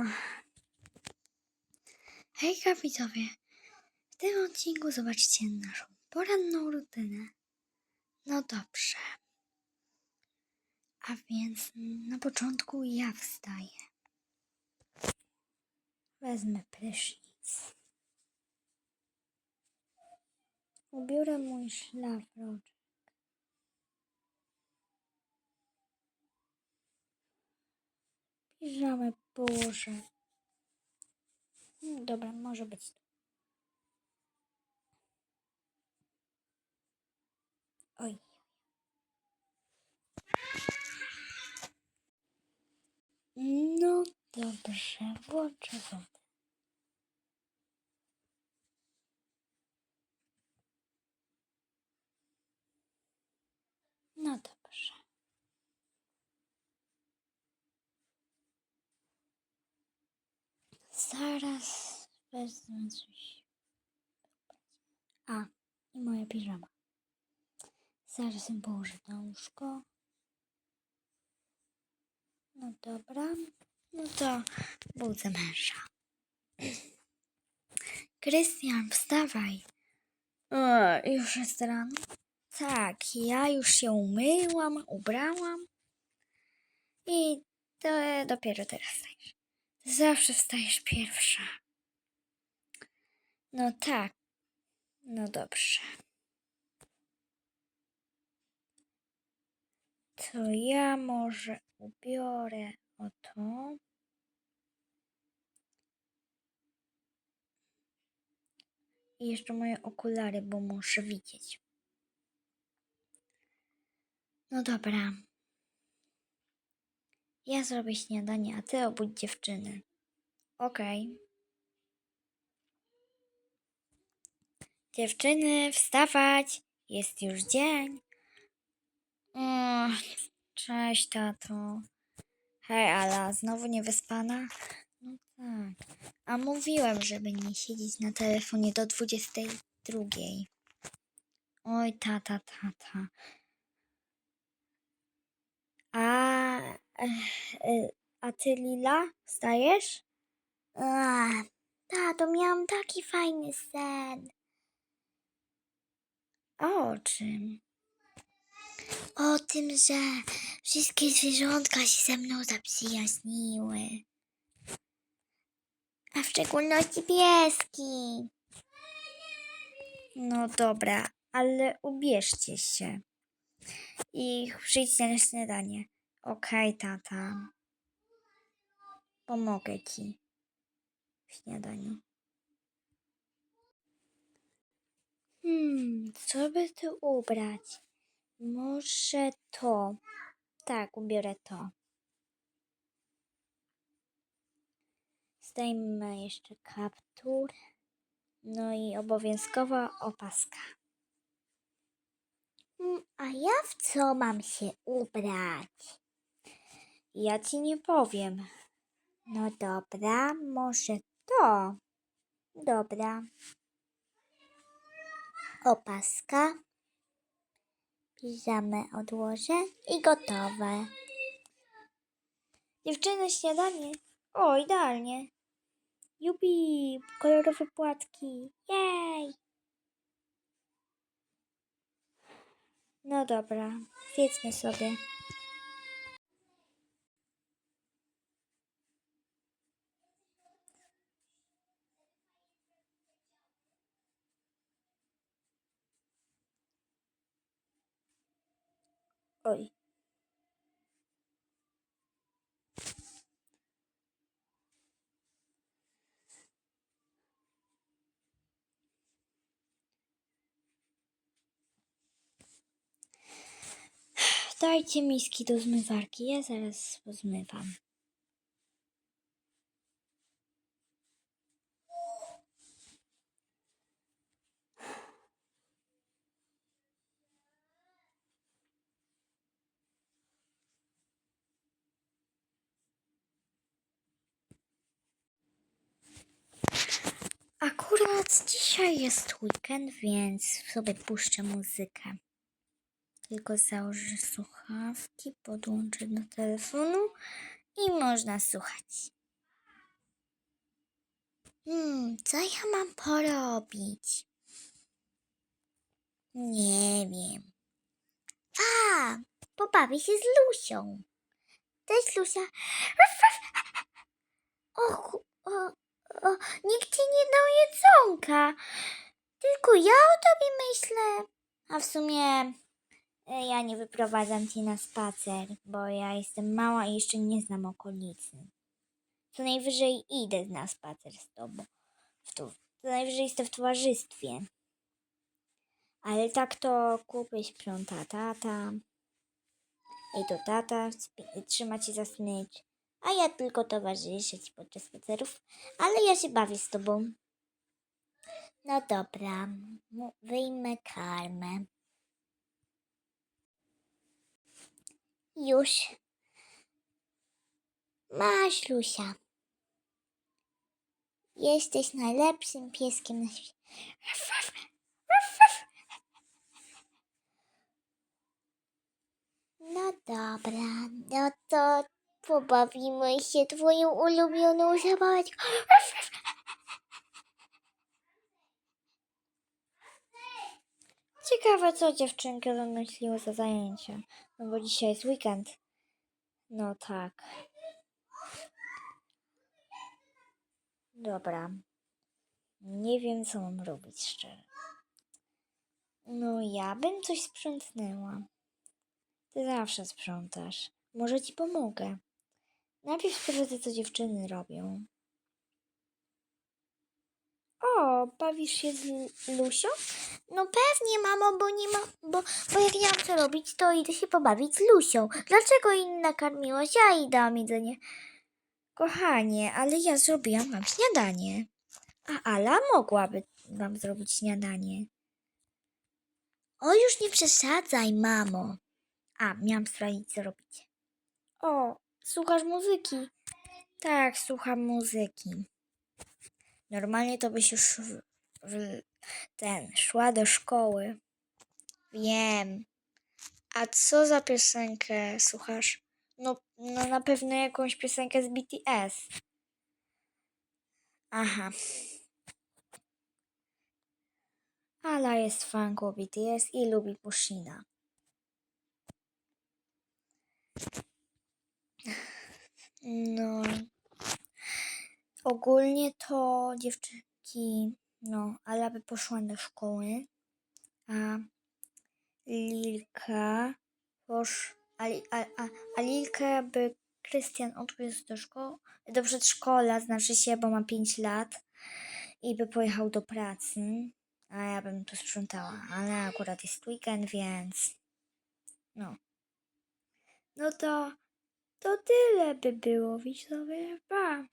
O. Hejka. W tym odcinku zobaczcie naszą poranną rutynę. No dobrze. A więc na początku ja wstaję. Wezmę prysznic. Ubiorę mój szlafroczek. Piżamę położę. Mm, Dobra, może być. Oj. No dobrze, włączę wodę. No dobrze. Zaraz wezmę coś. A, i moja piżama. Zaraz ją położę na łóżko. No dobra. No to budzę męża. Krystian, wstawaj. Już jest rano. Tak, ja już się umyłam, ubrałam. I to dopiero teraz. Zawsze wstajesz pierwsza. No tak. No dobrze. To ja może ubiorę o to. I jeszcze moje okulary, bo muszę widzieć. No dobra. Ja zrobię śniadanie, a ty obudź dziewczyny. Okej. Dziewczyny, wstawać! Jest już dzień. O, cześć, tato. Hej, Ala, znowu niewyspana? No tak. A mówiłem, żeby nie siedzieć na telefonie do 22. Oj, tata, tata. A, a ty, Lila, wstajesz? A, tato, miałam taki fajny sen. O czym? O tym, że wszystkie zwierzątka się ze mną zaprzyjaźniły. A w szczególności pieski. No dobra, ale ubierzcie się. I przyjdźcie na śniadanie. Okej, tata. Pomogę ci w śniadaniu. Hmm, co by tu ubrać? Może to. Tak, ubiorę to. Zdejmę jeszcze kaptur. No i obowiązkowa opaska. Mm, A ja w co mam się ubrać? Ja ci nie powiem. No dobra, może to. Dobra. Opaska. Piżamę odłożę i gotowe. Dziewczyny, śniadanie. O, idealnie. Jupi, kolorowe płatki. Jej! No dobra, zjedzmy sobie. Oj. Dajcie miski do zmywarki, ja zaraz pozmywam. Dzisiaj jest weekend, więc sobie puszczę muzykę. Tylko założę słuchawki, podłączę do telefonu i można słuchać. Hmm, co ja mam porobić? Nie wiem. A, pobawię się z Lusią. Cześć, Lusia. Och, o, o, nikt ci nie dał jedzonka. Tylko ja o tobie myślę. A w sumie e, ja nie wyprowadzam cię na spacer, bo ja jestem mała i jeszcze nie znam okolicy. Co najwyżej idę na spacer z tobą. W tu, co najwyżej jestem w towarzystwie. Ale tak to kupy sprząta tata. I to tata trzyma cię za smycz. A ja tylko towarzyszę ci podczas spacerów. Ale ja się bawię z tobą. No dobra, wyjmę karmę. Już. Masz. Jesteś najlepszym pieskiem na świecie. No dobra, no to pobawimy się twoją ulubioną zabaweczką. Ciekawe, co dziewczynka wymyśliła za zajęcia. No bo dzisiaj jest weekend. No tak. Dobra. Nie wiem, co mam robić szczerze. No, ja bym coś sprzątnęła. Ty zawsze sprzątasz. Może ci pomogę. Najpierw sprawdzę, co dziewczyny robią. O, bawisz się z Lu- Lusią? No pewnie, mamo, bo nie ma, bo, bo jak ja mam co robić, to idę się pobawić z Lusią. Dlaczego inna karmiłaś, a i dałam jedzenie? Kochanie, ale ja zrobiłam wam śniadanie. A Ala mogłaby wam zrobić śniadanie. O, już nie przesadzaj, mamo. A, miałam sprawdzić, co robicie. O, słuchasz muzyki? Tak, słucham muzyki. Normalnie to byś już w, w, ten, szła do szkoły. Wiem. A co za piosenkę słuchasz? No, no na pewno jakąś piosenkę z BTS. Aha. Ala jest fanką BTS i lubi Pushina. No. Ogólnie to dziewczynki, no, Ala by poszła do szkoły, a Lilka posz... A, a, a, a Lilkę by Krystian odwiózł do szkoły, do przedszkola, znaczy się, bo ma 5 lat i by pojechał do pracy, a ja bym tu sprzątała, ale akurat jest weekend, więc no. No to, to tyle by było, widzowie, pa!